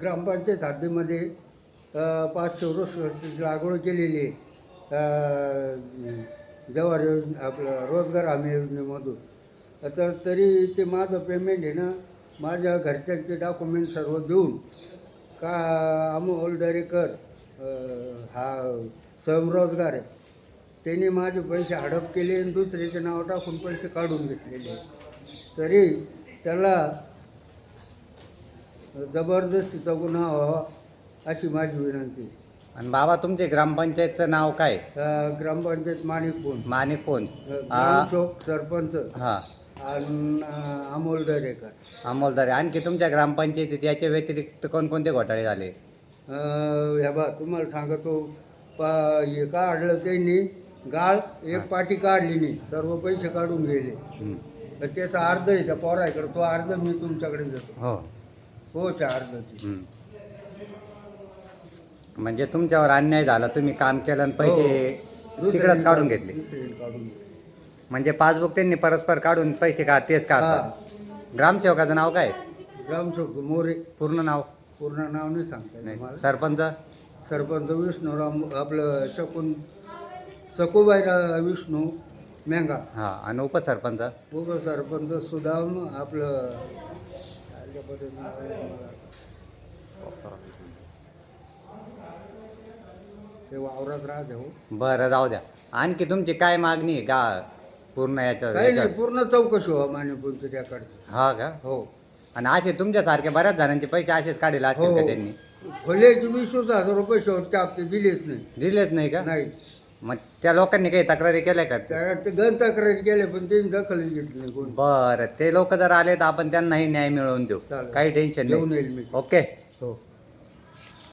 ग्रामपंचायत हद्दीमध्ये पाच पाचशे लागवड केलेली आहे. अ, योजना आपलं रोजगार हमी योजनेमधून. तर तरी ते माझं पेमेंट आहे ना माझ्या घरच्यांचे डॉक्युमेंट सर्व देऊन का अमोल दरेकर हा स्वयंरोजगार आहे. त्यांनी माझे पैसे हडप केले आणि दुसऱ्याचे नाव टाकून पैसे काढून घेतलेले तरी त्याला जबरदस्तीचा गुन्हा व्हावा अशी माझी विनंती. आणि बाबा तुमचे ग्रामपंचायतचं नाव काय? अ, ग्रामपंचायत माणिकपून. माणिक कोण ग्रामचौक सरपंच. हा. आणि अ, अमोल दरेकर. अंमलदार आणखी तुमच्या ग्रामपंचायतीत याच्या व्यतिरिक्त कोणकोणते घोटाळे झाले? अ, ह्या बा तुम्हाला सांगतो पा हे काढलं त्यांनी गाळ एक पाटी काढली नाही. सर्व पैसे काढून गेले. हं. तर त्याचा अर्ध आहे त्या पोराकडे तो अर्ध मी तुमच्याकडे देतो. हो. हो अर्धाची हं. म्हणजे तुमच्यावर अन्याय झाला तुम्ही काम केलं आणि पैसे दुसऱ्याने तिकडंच काढून घेतले. दुसऱ्याने काढून घेतले. म्हणजे पासबुक त्यांनी परस्पर काढून पैसे काढ तेच काढतात. ग्रामसेवकाचं नाव काय? ग्रामसेवक मोरे. पूर्ण नाव? पूर्ण नाव नाही सांगता येत नाही. मला. सरपंच? सरपंच विष्णूराम आपलं शकून सकुबाई रा- विष्णू मेंगा. हा आणि उपसरपंच? उपसरपंच सुदाम आपलं ते वावरात राहते हो. बरं जाऊ द्या. आणखी तुमची काय मागणी आहे का पूर्ण याच्या काही नाही याच्यात? पूर्ण चौकशी व्हा मान्यपूरच्या त्याकडची. हा का? हो. आणि असे तुमच्यासारखे बऱ्याच जणांचे पैसे असेच काढले असतील का हो त्यांनी? खोल्याची वीस हजार रुपये शेवटच्या हप्ते दिलेच नाही. दिलेच नाही का? नाही. मग त्या लोकांनी काही तक्रारी केल्या का? त्या ते गण तक्रारी केले पण त्यांनी दखल घेतली नाही कोणी. बरं ते लोक जर आले तर आपण त्यांनाही न्याय मिळवून देऊ. चालेल. काही टेन्शन नाही. येईल मी. ओके हो.